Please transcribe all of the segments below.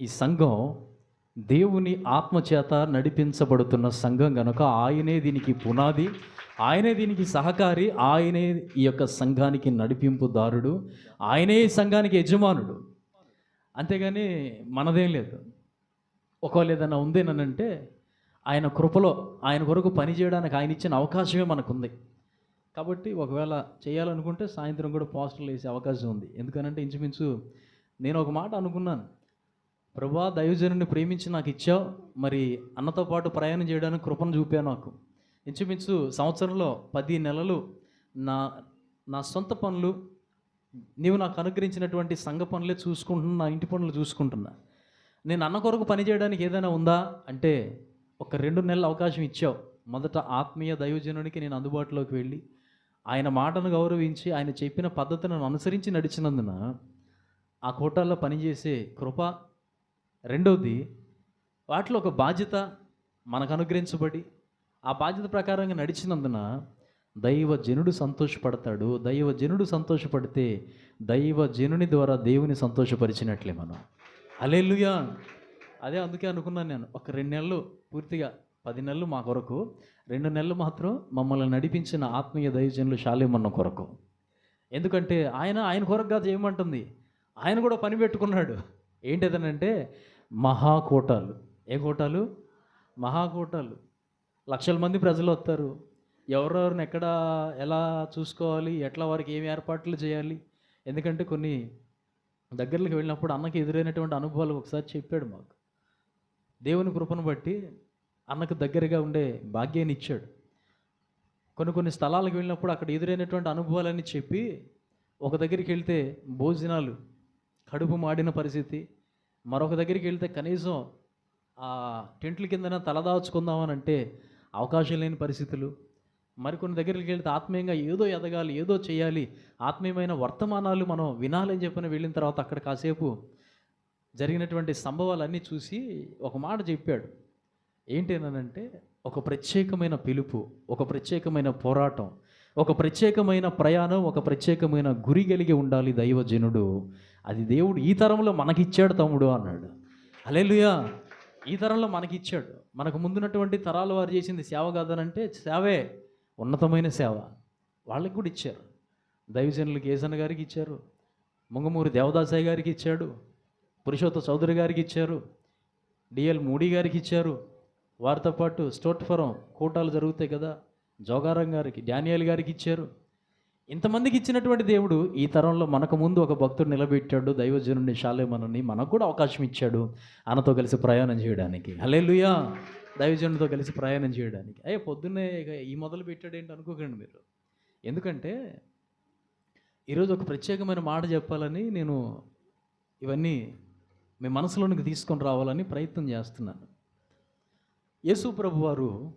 ఈ సంఘం దేవుని ఆత్మచేత నడిపించబడుతున్న సంఘం కనుక ఆయనే దీనికి పునాది ఆయనే దీనికి సహకారి ఆయనే ఈ యొక్క సంఘానికి నడిపింపుదారుడు ఆయనే ఈ సంఘానికి యజమానుడు. అంతేగాని మనదేం లేదు. ఒకవేళ ఏదైనా ఉందేనంటే ఆయన కృపలో ఆయన కొరకు పని చేయడానికి ఆయన ఇచ్చిన అవకాశమే మనకుంది. కాబట్టి ఒకవేళ చేయాలనుకుంటే సాయంత్రం కూడా పోస్టర్లు వేసే అవకాశం ఉంది. ఎందుకనంటే ఇంచుమించు నేను ఒక మాట అనుకున్నాను. ప్రభా దైవజనుని ప్రేమించి నాకు ఇచ్చావు. మరి అన్నతో పాటు ప్రయాణం చేయడానికి కృపను చూపావు నాకు. ఇంచుమించు సంవత్సరంలో పది నెలలు నా నా సొంత పనులు నీవు నాకు అనుగ్రహించినటువంటి సంఘ పనులే చూసుకుంటున్నా నా ఇంటి పనులు చూసుకుంటున్నా. నేను అన్న కొరకు పని చేయడానికి ఏదైనా ఉందా? అంటే ఒక రెండు నెలల అవకాశం ఇచ్చావు. మొదట ఆత్మీయ దైవజనునికి నేను అందుబాటులోకి వెళ్ళి ఆయన మాటను గౌరవించి ఆయన చెప్పిన పద్ధతులను అనుసరించి నడిచినందున ఆ కోటాల్లో పనిచేసే కృప రెండవది వాటిలో ఒక బాధ్యత మనకు అనుగ్రహించబడి ఆ బాధ్యత ప్రకారంగా నడిచినందున దైవ జనుడు సంతోషపడతాడు. దైవ జనుడు సంతోషపడితే దైవ జనుని ద్వారా దేవుని సంతోషపరిచినట్లే మనం. అలెలుయా అదే అందుకే అనుకున్నాను నేను ఒక రెండు నెలలు పూర్తిగా పది నెలలు మా కొరకు రెండు నెలలు మాత్రం మమ్మల్ని నడిపించిన ఆత్మీయ దైవజనులు శాలేమన్న కొరకు. ఎందుకంటే ఆయన ఆయన కొరకు కాదు చేయమంటుంది ఆయన కూడా పని పెట్టుకున్నాడు. ఏంటిదనంటే మహాకూటాలు. ఏ కూటాలు? మహాకూటాలు. లక్షల మంది ప్రజలు వస్తారు. ఎవరెవరిని ఎక్కడ ఎలా చూసుకోవాలి ఎట్లా వారికి ఏమి ఏర్పాట్లు చేయాలి? ఎందుకంటే కొన్ని దగ్గరలోకి వెళ్ళినప్పుడు అన్నకి ఎదురైనటువంటి అనుభవాలు ఒకసారి చెప్పాడు మాకు. దేవుని కృపను బట్టి అన్నకు దగ్గరగా ఉండే భాగ్యాన్ని ఇచ్చాడు. కొన్ని కొన్ని స్థలాలకు వెళ్ళినప్పుడు అక్కడ ఎదురైనటువంటి అనుభవాలన్నీ చెప్పి ఒక దగ్గరికి వెళ్తే భోజనాలు కడుపు మాడిన పరిస్థితి మరొక దగ్గరికి వెళ్తే కనీసం ఆ టెంట్ల కిందన తలదాచుకుందామని అంటే అవకాశం లేని పరిస్థితులు. మరికొన్ని దగ్గరికి వెళ్తే ఆత్మీయంగా ఏదో ఎదగాలి ఏదో చేయాలి ఆత్మీయమైన వర్తమానాలు మనం వినాలని చెప్పని వెళ్ళిన తర్వాత అక్కడ కాసేపు జరిగినటువంటి సంభవాలన్నీ చూసి ఒక మాట చెప్పాడు. ఏంటేనంటే ఒక ప్రత్యేకమైన పిలుపు ఒక ప్రత్యేకమైన పోరాటం ఒక ప్రత్యేకమైన ప్రయాణం ఒక ప్రత్యేకమైన గురి కలిగి ఉండాలి దైవజనుడు. అది దేవుడు ఈ తరంలో మనకిచ్చాడు తమ్ముడు అన్నాడు. అలేలుయా ఈ తరంలో మనకిచ్చాడు. మనకు ముందున్నటువంటి తరాల వారు చేసింది సేవ కాదనంటే సేవే ఉన్నతమైన సేవ. వాళ్ళకి కూడా ఇచ్చారు. దైవజనులు కేసన్న గారికి ఇచ్చారు ముంగమూరి దేవదాసాయి గారికి ఇచ్చాడు పురుషోత్త చౌదరి గారికి ఇచ్చారు డిఎల్ మూడీ గారికి ఇచ్చారు. వారితో పాటు స్టోట్ ఫరం కూటాలు జరుగుతాయి కదా. జోగారం గారికి డానియల్ గారికి ఇచ్చారు. ఇంతమందికి ఇచ్చినటువంటి దేవుడు ఈ తరంలో మనకు ముందు ఒక భక్తుడు నిలబెట్టాడు దైవజనుడిని శాలేమనుని మనకు కూడా అవకాశం ఇచ్చాడు ఆయనతో కలిసి ప్రయాణం చేయడానికి. హలే లుయా దైవజనుడితో కలిసి ప్రయాణం చేయడానికి. అయ్యే పొద్దున్నే ఇక ఈ మొదలు పెట్టాడు ఏంటి అనుకోకండి మీరు. ఎందుకంటే ఈరోజు ఒక ప్రత్యేకమైన మాట చెప్పాలని నేను ఇవన్నీ మీ మనసులోనికి తీసుకొని రావాలని ప్రయత్నం చేస్తున్నాను. యేసు ప్రభు వారు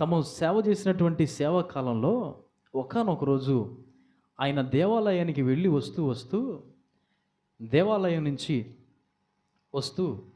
తమ సేవ చేసినటువంటి సేవా కాలంలో ఒకనొక రోజు ఆయన దేవాలయానికి వెళ్ళి వస్తూ వస్తూ దేవాలయం నుంచి వస్తూ